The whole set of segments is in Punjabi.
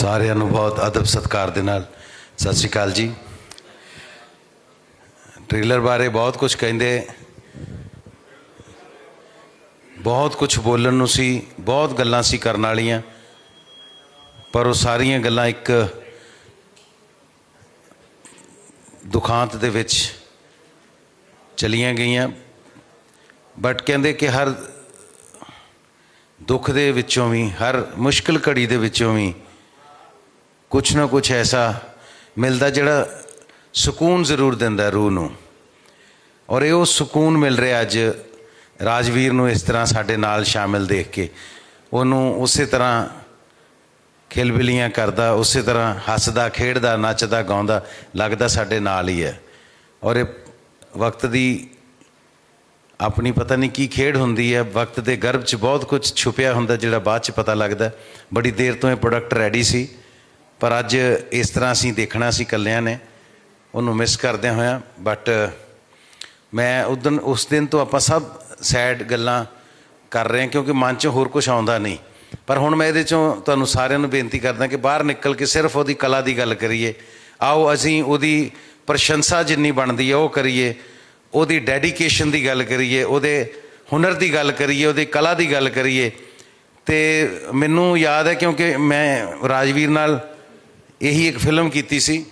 ਸਾਰਿਆਂ ਨੂੰ ਬਹੁਤ ਅਦਬ ਸਤਿਕਾਰ ਦੇ ਨਾਲ। ਸਤਿ ਸ਼੍ਰੀ ਅਕਾਲ ਜੀ। ਟ੍ਰੇਲਰ ਬਾਰੇ ਬਹੁਤ ਕੁਝ ਕਹਿੰਦੇ। ਬਹੁਤ ਕੁਝ ਬੋਲਣ ਨੂੰ ਸੀ, ਬਹੁਤ ਗੱਲਾਂ ਸੀ ਕਰਨ ਵਾਲੀਆਂ। ਪਰ ਉਹ ਸਾਰੀਆਂ ਗੱਲਾਂ ਇੱਕ ਦੁਖਾਂਤ ਦੇ ਵਿੱਚ ਚਲੀਆਂ ਗਈਆਂ। ਬਟ ਕਹਿੰਦੇ ਕਿ ਹਰ ਦੁੱਖ ਦੇ ਵਿੱਚੋਂ ਵੀ, ਹਰ ਮੁਸ਼ਕਲ ਘੜੀ ਦੇ ਵਿੱਚੋਂ ਵੀ ਕੁਛ ਨਾ ਕੁਛ ਐਸਾ ਮਿਲਦਾ ਜਿਹੜਾ ਸਕੂਨ ਜ਼ਰੂਰ ਦਿੰਦਾ ਰੂਹ ਨੂੰ। ਔਰ ਇਹ ਉਹ ਸਕੂਨ ਮਿਲ ਰਿਹਾ ਅੱਜ ਰਾਜਵੀਰ ਨੂੰ ਇਸ ਤਰ੍ਹਾਂ ਸਾਡੇ ਨਾਲ ਸ਼ਾਮਿਲ ਦੇਖ ਕੇ। ਉਹਨੂੰ ਉਸੇ ਤਰ੍ਹਾਂ ਖਿਲਬਿਲੀਆਂ ਕਰਦਾ, ਉਸੇ ਤਰ੍ਹਾਂ ਹੱਸਦਾ, ਖੇਡਦਾ, ਨੱਚਦਾ, ਗਾਉਂਦਾ, ਲੱਗਦਾ ਸਾਡੇ ਨਾਲ ਹੀ ਹੈ। ਔਰ ਇਹ ਵਕਤ ਦੀ ਆਪਣੀ ਪਤਾ ਨਹੀਂ ਕੀ ਖੇਡ ਹੁੰਦੀ ਹੈ, ਵਕਤ ਦੇ ਗਰਭ 'ਚ ਬਹੁਤ ਕੁਝ ਛੁਪਿਆ ਹੁੰਦਾ ਜਿਹੜਾ ਬਾਅਦ 'ਚ ਪਤਾ ਲੱਗਦਾ। ਬੜੀ ਦੇਰ ਤੋਂ ਇਹ ਪ੍ਰੋਡਕਟ ਰੈਡੀ ਸੀ। ਪਰ ਅੱਜ ਇਸ ਤਰ੍ਹਾਂ ਅਸੀਂ ਦੇਖਣਾ ਸੀ ਕੱਲਿਆਂ ਨੇ, ਉਹਨੂੰ ਮਿਸ ਕਰਦਿਆਂ ਹੋਇਆਂ ਬਟ ਮੈਂ ਉਦੋਂ ਉਸ ਦਿਨ ਤੋਂ ਆਪਾਂ ਸਭ ਸੈਡ ਗੱਲਾਂ ਕਰ ਰਹੇ ਹਾਂ, ਕਿਉਂਕਿ ਮਨ 'ਚ ਹੋਰ ਕੁਝ ਆਉਂਦਾ ਨਹੀਂ। ਪਰ ਹੁਣ ਮੈਂ ਇਹਦੇ ਚੋਂ ਤੁਹਾਨੂੰ ਸਾਰਿਆਂ ਨੂੰ ਬੇਨਤੀ ਕਰਦਾ ਕਿ ਬਾਹਰ ਨਿਕਲ ਕੇ ਸਿਰਫ ਉਹਦੀ ਕਲਾ ਦੀ ਗੱਲ ਕਰੀਏ। ਆਓ ਅਸੀਂ ਉਹਦੀ ਪ੍ਰਸ਼ੰਸਾ ਜਿੰਨੀ ਬਣਦੀ ਹੈ ਉਹ ਕਰੀਏ। ਉਹਦੀ ਡੈਡੀਕੇਸ਼ਨ ਦੀ ਗੱਲ ਕਰੀਏ, ਉਹਦੇ ਹੁਨਰ ਦੀ ਗੱਲ ਕਰੀਏ, ਉਹਦੀ ਕਲਾ ਦੀ ਗੱਲ ਕਰੀਏ। ਤੇ ਮੈਨੂੰ ਯਾਦ ਹੈ ਕਿਉਂਕਿ ਮੈਂ ਰਾਜਵੀਰ ਨਾਲ ਇਹੀ ਇੱਕ ਫਿਲਮ ਕੀਤੀ ਸੀ।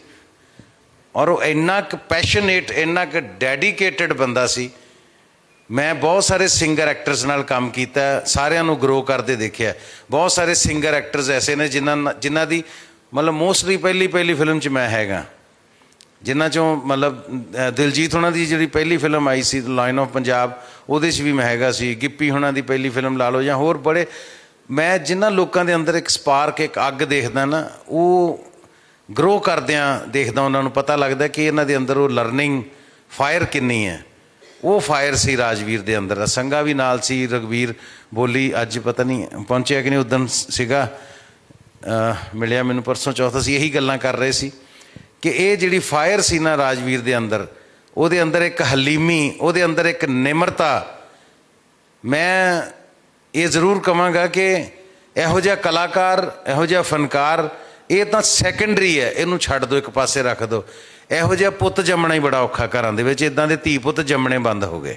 ਔਰ ਉਹ ਇੰਨਾ ਕੁ ਪੈਸ਼ਨੇਟ ਇੰਨਾ ਕੁ ਡੈਡੀਕੇਟਿਡ ਬੰਦਾ ਸੀ। ਮੈਂ ਬਹੁਤ ਸਾਰੇ ਸਿੰਗਰ ਐਕਟਰਸ ਨਾਲ ਕੰਮ ਕੀਤਾ, ਸਾਰਿਆਂ ਨੂੰ ਗਰੋ ਕਰਦੇ ਦੇਖਿਆ। ਬਹੁਤ ਸਾਰੇ ਸਿੰਗਰ ਐਕਟਰਸ ਐਸੇ ਨੇ ਜਿਨ੍ਹਾਂ ਜਿਨ੍ਹਾਂ ਦੀ ਮਤਲਬ ਮੋਸਟਲੀ ਪਹਿਲੀ ਪਹਿਲੀ ਫਿਲਮ 'ਚ ਮੈਂ ਹੈਗਾ। ਜਿਨ੍ਹਾਂ ਚੋਂ ਮਤਲਬ ਦਿਲਜੀਤ ਉਹਨਾਂ ਦੀ ਜਿਹੜੀ ਪਹਿਲੀ ਫਿਲਮ ਆਈ ਸੀ ਲਾਈਨ ਆਫ ਪੰਜਾਬ ਉਹਦੇ 'ਚ ਵੀ ਮੈਂ ਹੈਗਾ ਸੀ। ਗਿੱਪੀ ਹੁਣਾਂ ਦੀ ਪਹਿਲੀ ਫਿਲਮ ਲਾ ਲਓ ਜਾਂ ਹੋਰ ਬੜੇ, ਮੈਂ ਜਿਨ੍ਹਾਂ ਲੋਕਾਂ ਦੇ ਅੰਦਰ ਇੱਕ ਸਪਾਰਕ ਇੱਕ ਅੱਗ ਦੇਖਦਾ ਨਾ, ਉਹ ਗਰੋ ਕਰਦਿਆਂ ਦੇਖਦਾ ਉਹਨਾਂ ਨੂੰ ਪਤਾ ਲੱਗਦਾ ਕਿ ਇਹਨਾਂ ਦੇ ਅੰਦਰ ਉਹ ਲਰਨਿੰਗ ਫਾਇਰ ਕਿੰਨੀ ਹੈ। ਉਹ ਫਾਇਰ ਸੀ ਰਾਜਵੀਰ ਦੇ ਅੰਦਰ ਸੰਗਾ ਵੀ ਨਾਲ ਸੀ ਰਗਵੀਰ ਬੋਲੀ ਅੱਜ ਪਤਾ ਨਹੀਂ ਪਹੁੰਚਿਆ ਕਿ ਨਹੀਂ, ਉਦੋਂ ਸੀਗਾ। ਮਿਲਿਆ ਮੈਨੂੰ ਪਰਸੋਂ ਚੌਥਾ ਅਸੀਂ ਇਹੀ ਗੱਲਾਂ ਕਰ ਰਹੇ ਸੀ ਕਿ ਇਹ ਜਿਹੜੀ ਫਾਇਰ ਸੀ ਨਾ ਰਾਜਵੀਰ ਦੇ ਅੰਦਰ, ਉਹਦੇ ਅੰਦਰ ਇੱਕ ਹਲੀਮੀ, ਉਹਦੇ ਅੰਦਰ ਇੱਕ ਨਿਮਰਤਾ। ਮੈਂ ਇਹ ਜ਼ਰੂਰ ਕਹਾਂਗਾ ਕਿ ਇਹੋ ਜਿਹਾ ਕਲਾਕਾਰ, ਇਹੋ ਜਿਹਾ ਫਨਕਾਰ ਇਹ ਤਾਂ ਸੈਕੰਡਰੀ ਹੈ, ਇਹਨੂੰ ਛੱਡ ਦਿਓ, ਇੱਕ ਪਾਸੇ ਰੱਖ ਦਿਓ। ਇਹੋ ਜਿਹਾ ਪੁੱਤ ਜੰਮਣਾ ਹੀ ਬੜਾ ਔਖਾ ਘਰਾਂ ਦੇ ਵਿੱਚ ਇਦਾਂ ਦੇ ਧੀ ਪੁੱਤ ਜੰਮਣੇ ਬੰਦ ਹੋ ਗਏ।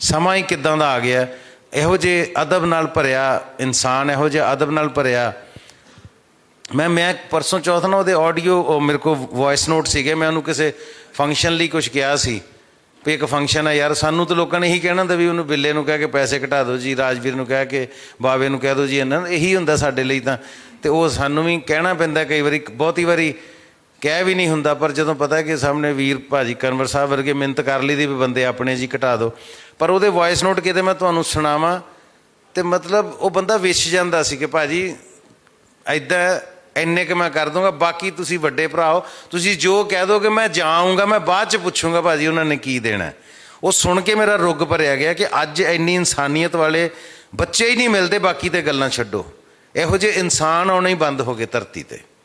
ਸਮਾਂ ਹੀ ਕਿਦਾਂ ਦਾ ਆ ਗਿਆ। ਇਹੋ ਜਿਹੇ ਅਦਬ ਨਾਲ ਭਰਿਆ ਇਨਸਾਨ, ਇਹੋ ਜਿਹਾ ਅਦਬ ਨਾਲ ਭਰਿਆ। ਮੈਂ ਮੈਂ ਪਰਸੋਂ ਚੌਥ ਨਾ ਉਹਦੇ ਆਡੀਓ ਮੇਰੇ ਕੋਲ ਵੌਇਸ ਨੋਟ ਸੀਗੇ, ਮੈਂ ਉਹਨੂੰ ਕਿਸੇ ਫੰਕਸ਼ਨ ਲਈ ਕੁਝ ਕਿਹਾ ਸੀ। ਵੀ ਇੱਕ ਫੰਕਸ਼ਨ ਹੈ ਯਾਰ, ਸਾਨੂੰ ਤਾਂ ਲੋਕਾਂ ਨੇ ਇਹੀ ਕਹਿਣਾ ਹੁੰਦਾ ਵੀ ਉਹਨੂੰ ਬਿੱਲੇ ਨੂੰ ਕਹਿ ਕੇ ਪੈਸੇ ਘਟਾ ਦਿਓ ਜੀ, ਰਾਜਵੀਰ ਨੂੰ ਕਹਿ ਕੇ, ਬਾਵੇ ਨੂੰ ਕਹਿ ਦਿਓ ਜੀ, ਇਹਨਾਂ ਨੂੰ ਇਹੀ ਹੁੰਦਾ ਸਾਡੇ ਲਈ ਤਾਂ। ਤੇ ਉਹ ਸਾਨੂੰ ਵੀ ਕਹਿਣਾ ਪੈਂਦਾ ਕਈ ਵਾਰੀ, ਬਹੁਤੀ ਵਾਰੀ ਕਹਿ ਵੀ ਨਹੀਂ ਹੁੰਦਾ, ਪਰ ਜਦੋਂ ਪਤਾ ਕਿ ਸਾਹਮਣੇ ਵੀਰ ਭਾਜੀ ਕਨਵਰ ਸਾਹਿਬ ਵਰਗੇ ਮਿਹਨਤ ਕਰ ਲਈ ਦੀ ਵੀ ਬੰਦੇ ਆਪਣੇ ਜੀ ਘਟਾ ਦਿਓ ਪਰ ਉਹਦੇ ਵੌਇਸ ਨੋਟ ਕਿਤੇ ਮੈਂ ਤੁਹਾਨੂੰ ਸੁਣਾਵਾਂ ਤੇ ਮਤਲਬ ਉਹ ਬੰਦਾ ਵਿਛ ਜਾਂਦਾ ਸੀ ਕਿ ਭਾਜੀ ਐਦਾਂ ਇੰਨੇ ਕਿ ਮੈਂ ਕਰ ਦੂੰਗਾ ਬਾਕੀ ਤੁਸੀਂ ਵੱਡੇ ਭਰਾਓ ਤੁਸੀਂ ਜੋ ਕਹਿ ਦੋਗੇ ਮੈਂ ਜਾਊਂਗਾ, ਮੈਂ ਬਾਅਦ ਚ ਪੁੱਛੂੰਗਾ ਭਾਜੀ ਉਹਨਾਂ ਨੇ ਕੀ ਦੇਣਾ। ਉਹ ਸੁਣ ਕੇ ਮੇਰਾ ਰੁੱਗ ਭਰਿਆ ਗਿਆ ਕਿ ਅੱਜ ਇੰਨੀ ਇਨਸਾਨੀਅਤ ਵਾਲੇ ਬੱਚੇ ਹੀ ਨਹੀਂ ਮਿਲਦੇ, ਬਾਕੀ ਤੇ ਗੱਲਾਂ ਛੱਡੋ। ਇਹੋ ਜਿਹੇ ਇਨਸਾਨ ਆਉਣੇ ਹੀ ਬੰਦ ਹੋ ਗਏ ਧਰਤੀ ਤੇ।